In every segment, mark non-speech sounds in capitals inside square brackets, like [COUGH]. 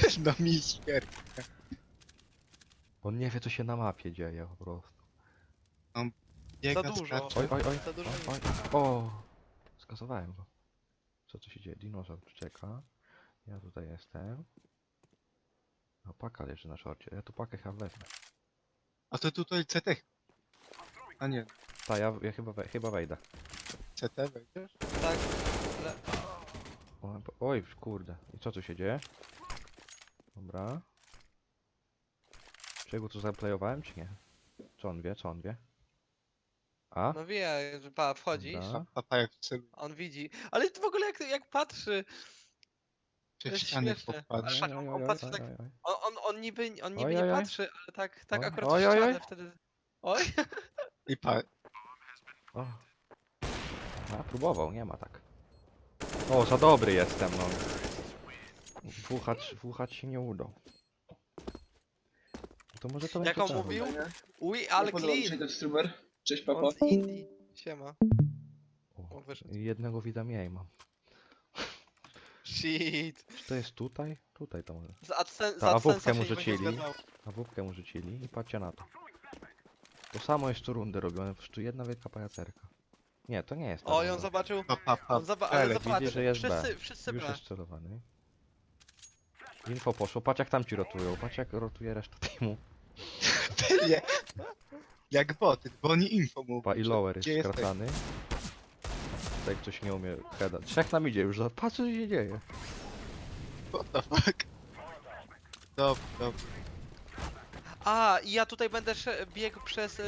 [LAUGHS] No mister. On nie wie co się na mapie dzieje po prostu. Biega, Za dużo. skacze. Oj, oj, oj. Za dużo oj, oj. O! Skasowałem go. Co tu się dzieje? Dinozaur tu czeka. Ja tutaj jestem. No paka leży na szorcie. Ja tu pakę chyba wezmę. A to tutaj CT. A nie, Ta, ja, ja chyba, we, chyba wejdę. CT wejdziesz? Tak. Le... O, Oj, kurde. I co tu się dzieje? Dobra. Czy ja go tu zaplayowałem, czy nie? Co on wie? Co on wie? A? No wie, że pa, wchodzisz, Dobra. A papa jak w celu on widzi. Ale w ogóle jak, jak patrzy, przez jest ściany śmieszne. tak, on- patrzy tak- oj, oj. on, on, on niby, on niby Oj, nie patrzy, ale tak, tak Oj, akurat oj, w oj, ścianę oj. wtedy... Oj, I pa... O. A, próbował, nie ma tak. O, za dobry jestem, no. Włuchacz, włuchacz się nie udał. To może to Jak będzie on mówił? mi się clean. ten streamer. Cześć papa. On z Indii. Siema. O, O, wyszedł. jednego widza mniej mam. Shit. Czy to jest tutaj? Tutaj to może. Z Adsen- z Ta, a AdSense'a wówkę się mu nie będzie rzucili. zgadzało. A wódkę mu rzucili i patrzcie na to. To samo jest tu rundy robione, po prostu jedna wielka pajacerka. Nie, to nie jest ta O, i on runda. zobaczył. Pa, pa, pa. On zoba ale Ale że jest B. wszyscy, wszyscy Już B. jest celowany. Info poszło, patrz jak tam ci rotują, patrz jak rotuje reszta teamu. [LAUGHS] nie. Jak boty, bo oni info mówią. Pa i lower jest gdzie jesteś. skracany. Tak ktoś nie umie heada. Trzech nam idzie już, za- patrz co się dzieje. What the fuck? Dobra, dobra. A, i ja tutaj będę sze- biegł przez yy,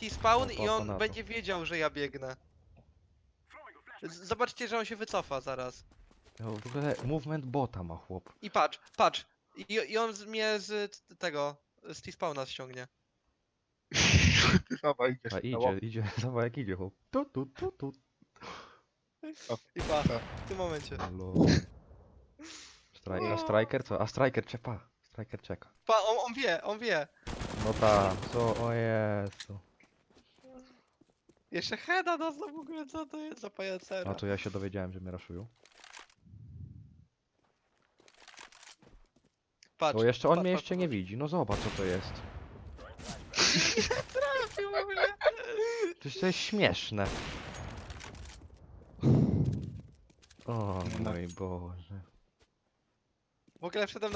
T-spawn No, i to- on będzie wiedział, że ja biegnę. Z- Zobaczcie, że on się wycofa zaraz. No, w ogóle movement bota ma chłop. I patrz, patrz. I, i on z, mnie z t- tego, z T-spawna ściągnie. Chyba idziesz A idzie, idzie, [LAUGHS] zobacz jak idzie chłop. Tu, tu, tu, tu. I pa, w tym momencie. Lol. Straj a striker co? A striker czeka. Striker czeka. Pa, on, on wie, on wie. No ta, co, o Jezu. Jeszcze heada dostał w ogóle, co to jest za pajacera. A to ja się dowiedziałem, że mnie raszują. Patrz, To jeszcze on patrz, mnie patrz, jeszcze nie widzi. No zobacz co to jest. trafił w ogóle. Przecież to jest śmieszne. O No. mój Boże. W ogóle wszedłem